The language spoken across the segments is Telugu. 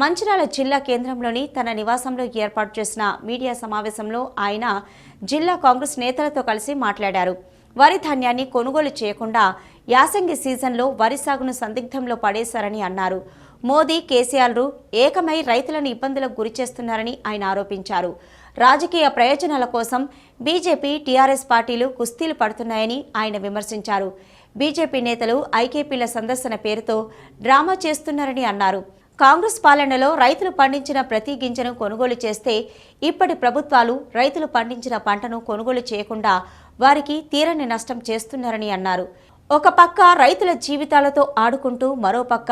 మంచిరాల జిల్లా కేంద్రంలోని తన నివాసంలో ఏర్పాటు చేసిన మీడియా సమావేశంలో ఆయన జిల్లా కాంగ్రెస్ నేతలతో కలిసి మాట్లాడారు. వరి ధాన్యాన్ని కొనుగోలు చేయకుండా యాసంగి సీజన్లో వరి సాగును సందిగ్ధంలో పడేశారని అన్నారు. మోదీ కేసీఆర్లు ఏకమై రైతులను ఇబ్బందులకు గురిచేస్తున్నారని ఆయన ఆరోపించారు. రాజకీయ ప్రయోజనాల కోసం బీజేపీ టీఆర్ఎస్ పార్టీలు కుస్తీలు పడుతున్నాయని ఆయన విమర్శించారు. బీజేపీ నేతలు ఐకేపీల సందర్శన పేరుతో డ్రామా చేస్తున్నారని అన్నారు. కాంగ్రెస్ పాలనలో రైతులు పండించిన ప్రతి గింజను కొనుగోలు చేస్తే ఇప్పటి ప్రభుత్వాలు రైతులు పండించిన పంటను కొనుగోలు చేయకుండా వారికి తీరని నష్టం చేస్తున్నారని అన్నారు. ఒక పక్క రైతుల జీవితాలతో ఆడుకుంటూ మరో పక్క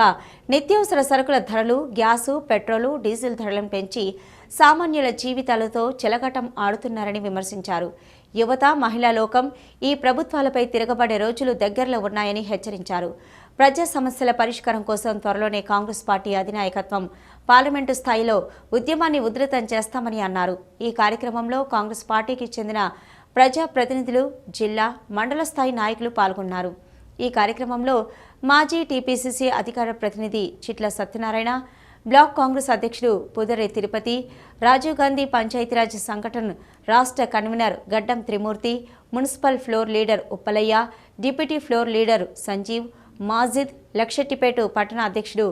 నిత్యావసర సరుకుల ధరలు గ్యాసు పెట్రోలు డీజిల్ ధరలను పెంచి సామాన్యుల జీవితాలతో చెలగటం ఆడుతున్నారని విమర్శించారు. యువత మహిళా లోకం ఈ ప్రభుత్వాలపై తిరగబడే రోజులు దగ్గరలో ఉన్నాయని హెచ్చరించారు. ప్రజా సమస్యల పరిష్కారం కోసం త్వరలోనే కాంగ్రెస్ పార్టీ అధినాయకత్వం పార్లమెంటు స్థాయిలో ఉద్యమాన్ని ఉధృతం చేస్తామని అన్నారు. ఈ కార్యక్రమంలో కాంగ్రెస్ పార్టీకి చెందిన ప్రజా ప్రతినిధులు జిల్లా మండల స్థాయి నాయకులు పాల్గొన్నారు. ఈ కార్యక్రమంలో మాజీ టీపీసీసీ అధికార ప్రతినిధి చిట్ల సత్యనారాయణ బ్లాక్ కాంగ్రెస్ అధ్యక్షుడు పుదరే తిరుపతి రాజీవ్ గాంధీ పంచాయతీరాజ్ సంఘటన రాష్ట్ర convener Gaddam Trimurthi municipal floor leader Uppalaiah deputy floor leader Sanjeev Majid Luxettipet పట్టణ అధ్యక్షుడు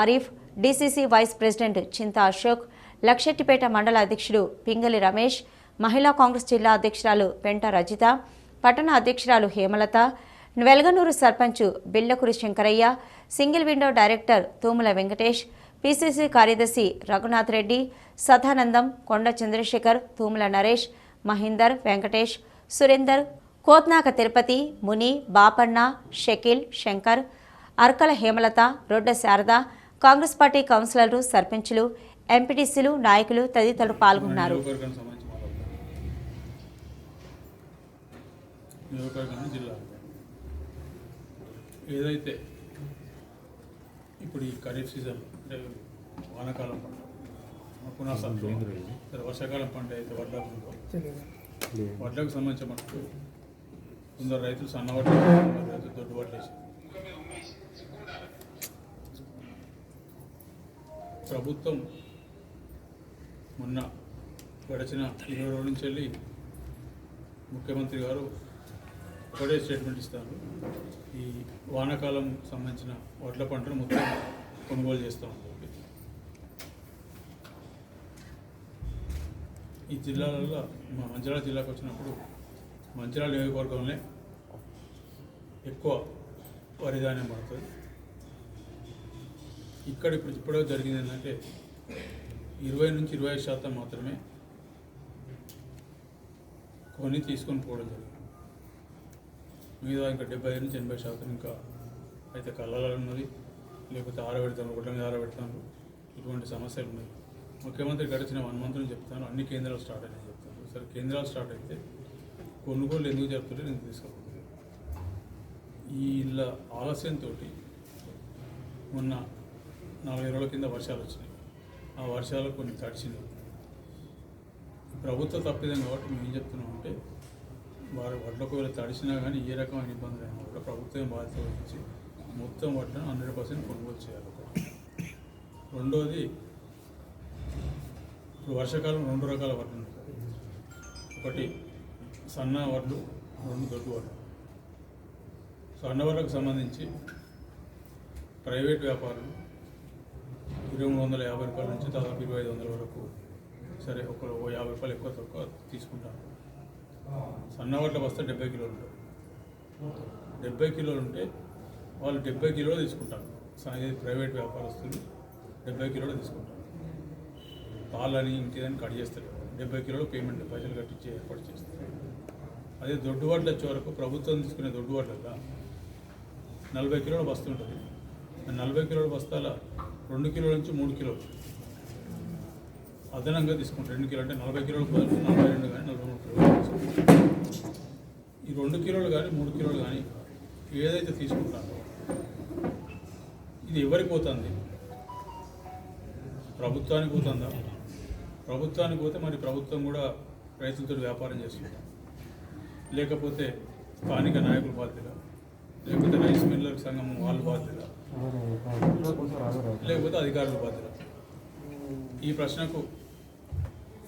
Arif DCC vice president Chinta Ashok Luxettipet మండల అధ్యక్షుడు పింగలి రమేష్ మహిళా కాంగ్రెస్ జిల్లా అధ్యక్షురాలు పెంట రజిత పట్టణ అధ్యక్షురాలు Hemalatha Velganuru sarpanch Billakuri Shankaraiah single window director Thumula Venkatesh PCC కార్యదర్శి రఘునాథ్ రెడ్డి సదానందం కొండ చంద్రశేఖర్ తూముల నరేష్ మహేందర్ వెంకటేష్ సురేందర్ కోత్నాక తిరుపతి ముని బాపన్న షకీల్ శంకర్ అర్కల హేమలత రొడ్డ శారద కాంగ్రెస్ పార్టీ కౌన్సిలర్లు సర్పంచులు ఎంపీటీసీలు నాయకులు తదితరులు పాల్గొన్నారు. ఏదైతే ఇప్పుడు ఈ ఖరీఫ్ సీజన్ అంటే వానాకాలం పంట పునాసంలో వర్షాకాలం పంట అయితే వడ్లకు వడ్లకు సంబంధించిన కొందరు రైతులు సన్నవాటి రైతులు దొడ్డు వడ్లు ప్రభుత్వం మొన్న గడిచిన ఇరవై రోజుల నుంచి వెళ్ళి ముఖ్యమంత్రి గారు ఒకటే స్టేట్మెంట్ ఇస్తారు. ఈ వానాకాలం సంబంధించిన వడ్ల పంటను మొత్తం కొనుగోలు చేస్తామని చెప్పి. ఈ జిల్లాలలో మా మంచిర్యాల జిల్లాకు వచ్చినప్పుడు మంచిర్యాల నియోజకవర్గంలో ఎక్కువ వరి ధాన్యం పడుతుంది. ఇక్కడ ఇప్పుడు ఇప్పుడే జరిగింది ఏంటంటే ఇరవై నుంచి ఇరవై ఐదు శాతం మాత్రమే కొని తీసుకొని పోవడం జరిగింది. మిగతా ఇంకా డెబ్బై ఐదు నుంచి ఎనభై శాతం ఇంకా అయితే కళ్ళలో ఉన్నది. లేకపోతే ఆరబెడతాను గుడ్ల మీద ఆరబెడతాను ఇటువంటి సమస్యలు ఉన్నాయి. ముఖ్యమంత్రి గడిచిన వన్ మంత్ నుంచి చెప్తాను. అన్ని కేంద్రాలు స్టార్ట్ అయినాయి చెప్తాను. సరే కేంద్రాలు స్టార్ట్ అయితే కొనుగోలు ఎందుకు చెప్తుంటే నేను తీసుకోకపోతే ఈ ఇళ్ళ ఆలస్యంతో మొన్న నాలుగైదు రోజుల కింద వర్షాలు వచ్చినాయి. ఆ వర్షాలు కొన్ని తడిచినాయి. ప్రభుత్వ తప్పిదం కాబట్టి మేము ఏం చెప్తున్నామంటే వారు వడ్లకు వేళ తడిచినా కానీ ఏ రకమైన ఇబ్బందులు అయినా కూడా ప్రభుత్వం బాధ్యత వహించి మొత్తం వడ్లను హండ్రెడ్ పర్సెంట్ కొనుగోలు చేయాలి. రెండోది ఇప్పుడు వర్షాకాలం రెండు రకాల వడ్లు ఉంటాయి ఒకటి సన్న వడ్లు రెండు దొడ్డు వడ్లు. సన్న వడ్లకు సంబంధించి ప్రైవేట్ వ్యాపారులు ఇరవై మూడు వందల యాభై రూపాయల నుంచి దాదాపు ఇరవై ఐదు వందల వరకు సరే ఒక యాభై రూపాయలు ఎక్కువ తక్కువ తీసుకుంటారు. సన్నవడ్ల వస్తే డెబ్బై కిలోలు ఉంటాయి. డెబ్బై కిలోలు ఉంటే వాళ్ళు డెబ్బై కిలోలు తీసుకుంటారు. స- ప్రైవేట్ వ్యాపారస్తులు డెబ్బై కిలోలు తీసుకుంటారు. పాలని ఇంటిదని కట్ చేస్తారు డెబ్బై కిలోలు పేమెంట్ పైసలు కట్టించి ఏర్పాటు చేస్తారు. అదే దొడ్డు వడ్లు వచ్చే వరకు ప్రభుత్వం తీసుకునే దొడ్డు వడ్ల నలభై కిలోల బస్తా ఉంటుంది. నలభై కిలోల బస్తాల రెండు కిలోల నుంచి మూడు కిలోలు. అదనంగా తీసుకుంటారు. రెండు కిలో అంటే నలభై కిలోలు నలభై రెండు కానీ నలభై మూడు కిలోలు ఈ రెండు కిలోలు కానీ మూడు కిలోలు కానీ ఏదైతే తీసుకుంటారో ఇది ఎవరికి పోతుంది? ప్రభుత్వానికి పోతుందా? ప్రభుత్వానికి పోతే మరి ప్రభుత్వం కూడా రైతులతో వ్యాపారం చేస్తుంటాం లేకపోతే స్థానిక నాయకుల బాధ్యత లేకపోతే రైస్ మిల్లర్ సంఘం వాళ్ళ బాధ్యత లేకపోతే అధికారుల బాధ్యత. ఈ ప్రశ్నకు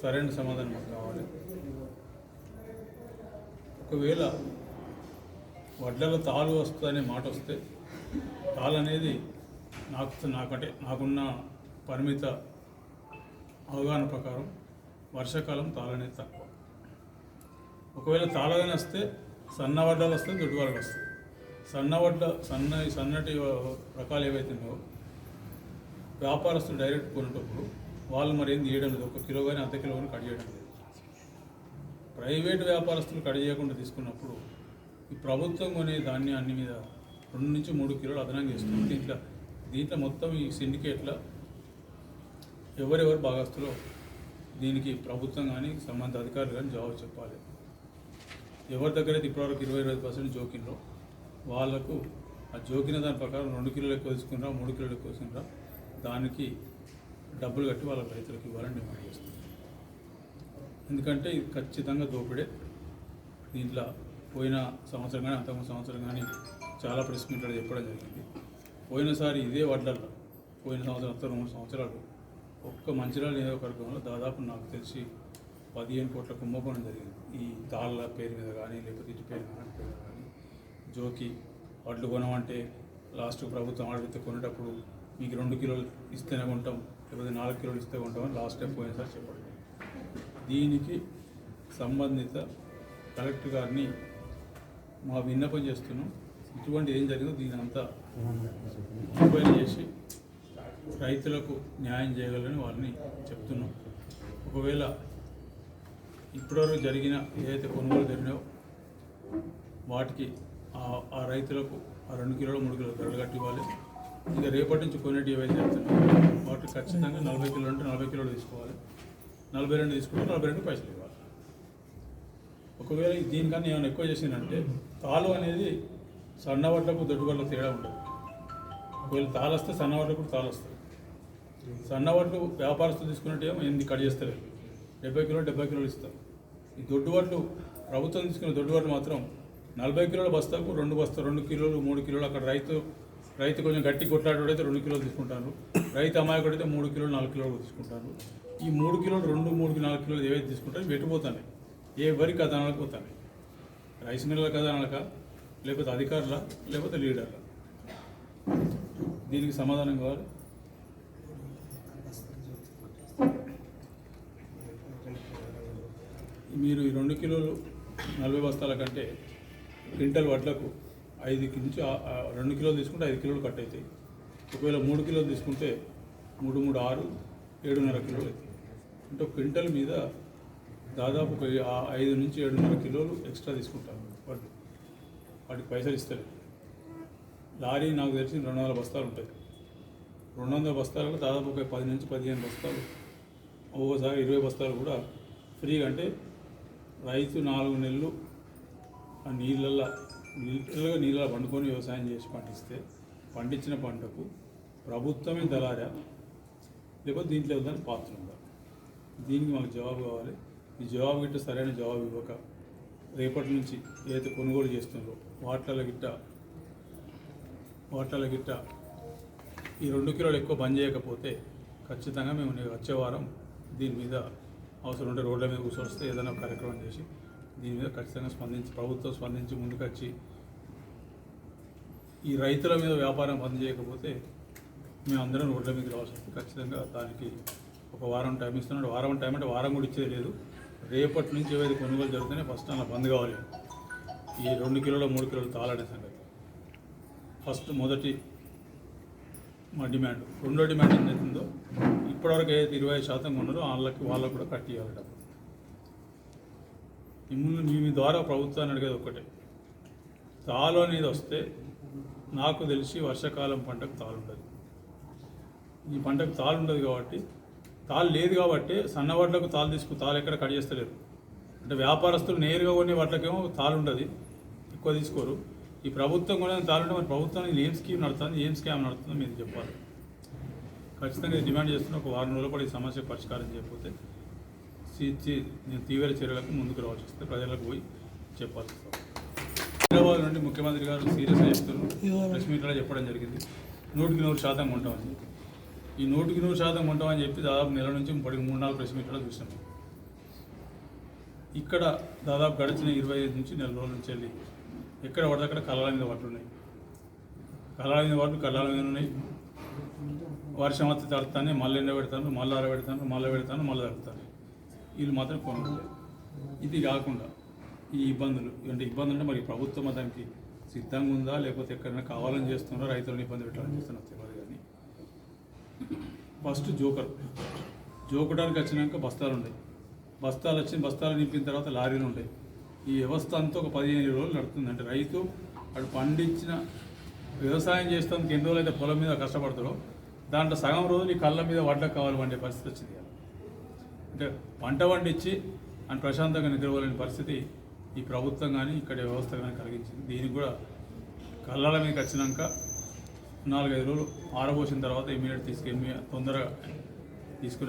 సరైన సమాధానం కావాలి. ఒకవేళ వడ్లలో తాలు వస్తుందనే మాట వస్తే తాలు అనేది నాకు నాకంటే నాకున్న పరిమిత అవగాహన ప్రకారం వర్షాకాలం తాలు తక్కువ. ఒకవేళ తాళగానే వస్తే సన్న వడ్డలు వస్తే దొడ్డు వరకు వస్తాయి. సన్న వడ్డ సన్న సన్నటి రకాలు ఏవైతే ఉన్నాయో వ్యాపారస్తులు డైరెక్ట్ కొనేటప్పుడు వాళ్ళు మరి ఏం చేయడం లేదు. ఒక కిలో కానీ అర్ధ కిలో కానీ కట్ చేయడం లేదు. ప్రైవేట్ వ్యాపారస్తులు కట్ చేయకుండా తీసుకున్నప్పుడు ఈ ప్రభుత్వం కొనే ధాన్యాన్ని మీద రెండు నుంచి మూడు కిలోలు అదనంగా ఇస్తుంది దీంట్లో దీంట్లో మొత్తం ఈ సిండికేట్లో ఎవరెవరు భాగస్తులో దీనికి ప్రభుత్వం కానీ సంబంధిత అధికారులు కానీ జవాబు చెప్పాలి. ఎవరి దగ్గర అయితే ఇప్పటివరకు ఇరవై ఇరవై పర్సెంట్ జోకిన్లో వాళ్ళకు ఆ జోకిన దాని ప్రకారం రెండు కిలోలు ఎక్కువ తీసుకున్నా మూడు కిలోలు ఎక్కువ తీసుకున్నా దానికి డబ్బులు కట్టి వాళ్ళ రైతులకు ఇవ్వాలని డిమాండ్ చేస్తున్నాం. ఎందుకంటే ఇది ఖచ్చితంగా దోపిడే. దీంట్లో పోయిన సంవత్సరం కానీ అంతకుముందు సంవత్సరం కానీ చాలా ప్రెస్ మీట్లో చెప్పడం జరిగింది. పోయినసారి ఇదే వడ్లల్లో పోయిన సంవత్సరం అంతా మూడు సంవత్సరాలు ఒక్క మంచిర్యాల నియోజకవర్గంలో దాదాపు నాకు తెలిసి పదిహేను కోట్ల కుంభకోణం జరిగింది. ఈ తాళ్ళ పేరు మీద కానీ లేకపోతే ఇటు పేరు మీద పేరు కానీ జోకి వడ్లు కొనమంటే లాస్ట్ ప్రభుత్వం అడిగితే కొనేటప్పుడు మీకు రెండు కిలోలు ఇస్తేనే కొంటాం లేకపోతే నాలుగు కిలోలు ఇస్తే కొంటామని లాస్ట్ టైం పోయినసారి చెప్పండి. దీనికి సంబంధిత కలెక్టర్ గారిని మా విన్నపం చేస్తున్నాం. ఇటువంటి ఏం జరిగిందో దీని అంతా ఎంక్వైరీ చేసి రైతులకు న్యాయం చేయగలని వాళ్ళని చెప్తున్నాం. ఒకవేళ ఇప్పటివరకు జరిగిన ఏదైతే కొనుగోలు జరిగినాయో వాటికి ఆ- ఆ రైతులకు ఆ రెండు కిలోలు మూడు కిలోలు ధరలు కట్టి ఇవ్వాలి ఇంకా రేపటి నుంచి కొనేటి ఏవైతే చెప్తున్నాయో వాటికి ఖచ్చితంగా నలభై కిలోలు అంటే నలభై కిలోలు తీసుకోవాలి. నలభై రెండు తీసుకుంటే నలభై రెండు పైసలు ఇవ్వాలి. ఒకవేళ దీనికన్నా ఏమైనా ఎక్కువ చేసిందంటే తాలు అనేది సన్నవడ్లకు దొడ్డుగడ్డకు తేడా ఉంటుంది ఒకవేళ తాలు వస్తే సన్నవడ్లకు కూడా తాలు వస్తాయి సన్నవడ్లు వ్యాపారస్తులు తీసుకున్నట్టు ఏమో ఎనిమిది కట్ చేస్తారు డెబ్బై కిలోలు డెబ్బై కిలోలు ఇస్తారు ఈ దొడ్డు వడ్లు ప్రభుత్వం తీసుకున్న దొడ్డు వడ్లు మాత్రం నలభై కిలోల బస్తాకు రెండు బస్తా రెండు కిలోలు మూడు కిలోలు అక్కడ రైతు రైతు కొంచెం గట్టి కొట్లాడైతే రెండు కిలోలు తీసుకుంటారు. రైతు అమాయకుడు అయితే మూడు కిలోలు నాలుగు కిలోలు తీసుకుంటారు. ఈ మూడు కిలోలు రెండు మూడు నాలుగు కిలోలు ఏవైతే తీసుకుంటారో ఇవి ఏ వరి కథనాలకు పోతాయి రైస్ మిల్లల కథనాలక లేకపోతే అధికారుల లేకపోతే లీడర్ల? దీనికి సమాధానం కావాలి. మీరు ఈ రెండు కిలోలు నలభై బస్తాల కంటే క్వింటల్ వడ్లకు ఐదు నుంచి రెండు కిలోలు తీసుకుంటే ఐదు కిలోలు కట్ అవుతాయి. ఒకవేళ మూడు కిలోలు తీసుకుంటే మూడు మూడు ఆరు ఏడున్నర కిలోలు అవుతాయి. అంటే ఒక క్వింటల్ మీద దాదాపు ఒక ఐదు నుంచి ఏడున్నర కిలోలు ఎక్స్ట్రా తీసుకుంటారు వాటి వాటికి పైసలు ఇస్తారు లారీ నాకు తెలిసి రెండు వందల బస్తాలు ఉంటాయి. రెండు వందల బస్తాలలో దాదాపు ఒక పది నుంచి పదిహేను బస్తాలు ఒక్కోసారి ఇరవై బస్తాలు కూడా ఫ్రీగా అంటే రైతు నాలుగు నెలలు ఆ నీళ్ళల్లో లిటరల్గా నీళ్ళ పండుకొని వ్యవసాయం చేసి పండిస్తే పండించిన పంటకు ప్రభుత్వమే దళారా లేకపోతే దీంట్లో ఏదైనా పాత్ర ఉందా? దీనికి మాకు జవాబు కావాలి. ఈ జవాబు గిట్ట సరైన జవాబు ఇవ్వక రేపటి నుంచి ఏదైతే కొనుగోలు చేస్తున్నారో వాటిల గిట్ట వాటిల గిట్ట ఈ రెండు కిలోలు ఎక్కువ బంద్ చేయకపోతే ఖచ్చితంగా మేము వచ్చే వారం దీని మీద అవసరం ఉంటే రోడ్ల మీద కూర్చొస్తే ఏదైనా కార్యక్రమం చేసి దీని మీద ఖచ్చితంగా స్పందించి ప్రభుత్వం స్పందించి ముందుకొచ్చి ఈ రైతుల మీద వ్యాపారం బంద్ చేయకపోతే మేము అందరం రోడ్ల మీద రావాల్సి వస్తుంది. ఖచ్చితంగా దానికి ఒక వారం టైం ఇస్తున్నాడు. వారం టైం అంటే వారం కూడా ఇచ్చేది లేదు. రేపటి నుంచి ఏవైతే కొనుగోలు జరుగుతున్నాయి ఫస్ట్ అలా బంద్ కావాలి. ఈ రెండు కిలోల మూడు కిలోలు తాళనే సంగతి. ఫస్ట్ మొదటి మా డిమాండ్. రెండో డిమాండ్ ఏదైతుందో ఇప్పటివరకు ఏదైతే ఇరవై శాతం ఉన్నారో వాళ్ళకి వాళ్ళకు కూడా కట్ చేయాలి డబ్బు మిమ్మల్ని మీ ద్వారా ప్రభుత్వాన్ని అడిగేది ఒకటే తాలు అనేది వస్తే నాకు తెలిసి వర్షాకాలం పంటకు తాలు ఉండదు. ఈ పంటకు తాలు ఉండదు కాబట్టి తాలు లేదు కాబట్టి సన్న వడ్లకు తాలు తీసుకు తాలు ఎక్కడ కట్ చేస్తలేదు అంటే వ్యాపారస్తులు నేరుగా కొన్ని వాటికేమో తాలు ఉండదు. ఎక్కువ తీసుకోరు. ఈ ప్రభుత్వం కూడా తాలు మరి ప్రభుత్వం ఏం స్కీమ్ నడుస్తుంది ఏం స్కామ్ నడుతుందో మీరు చెప్పాలి. ఖచ్చితంగా ఇది డిమాండ్ చేస్తున్న ఒక వారం రోజులు కూడా ఈ సమస్య పరిష్కారం చేయకపోతే నేను తీవ్ర చర్యలకు ముందుకు రావాల్సి వస్తే ప్రజలకు పోయి చెప్పాల్సి వస్తుంది. హైదరాబాద్ నుండి ముఖ్యమంత్రి గారు సీరియస్గా చెప్తున్నారు. ప్రెస్ మీట్లో చెప్పడం జరిగింది. నూటికి నూరు శాతం ఉంటామని ఈ నూటికి నూరు శాతం కొంటామని చెప్పి దాదాపు నెల నుంచి ఇప్పటికి మూడు నాలుగు ప్రెస్ మీట్లో చూసాం. ఇక్కడ దాదాపు గడిచిన ఇరవై ఐదు నుంచి నెల రోజుల నుంచి వెళ్ళి ఎక్కడ పడితే అక్కడ కళ్ళ మీద వడ్లు ఉన్నాయి. కళ్ళ మీద వడ్లు మీద ఉన్నాయి. వర్షం వస్తే తడుతానే మళ్ళీ ఎండ పెడతాను మళ్ళీ ఆర పెడతాను మళ్ళీ పెడతాను మళ్ళీ తడుతాను వీళ్ళు మాత్రం కొనలేదు ఇది కాకుండా ఈ ఇబ్బందులు అంటే ఇబ్బందులు అంటే మరి ప్రభుత్వం దానికి సిద్ధంగా ఉందా లేకపోతే ఎక్కడైనా కావాలని చేస్తున్నారో రైతులను ఇబ్బంది పెట్టాలని చేస్తున్నారు తెలియదు కానీ. First joker. జోకడానికి వచ్చినాక బస్తాలు ఉన్నాయి. బస్తాలు వచ్చి బస్తాలు నింపిన తర్వాత లారీలు ఉన్నాయి. ఈ వ్యవస్థ అంతా ఒక పదిహేను రోజులు నడుస్తుంది అంటే రైతు వాడు పండించిన వ్యవసాయం చేస్తానికి ఎన్ని రోజులు అయితే పొలం మీద కష్టపడతాడో దాంట్లో సగం రోజులు ఈ కళ్ళ మీద వడ్డ కావాలి వండే పరిస్థితి వచ్చింది అంటే పంట పండించి అని ప్రశాంతంగా నిద్రపోలేని పరిస్థితి ఈ ప్రభుత్వం కానీ ఇక్కడ వ్యవస్థ కానీ కలిగించింది. దీనికి కూడా కళ్ళల మీదకి వచ్చినాక నాలుగైదు రోజులు ఆరబోసిన తర్వాత ఇమీడియట్ తీసుకెళ్ళి తొందరగా తీసుకునే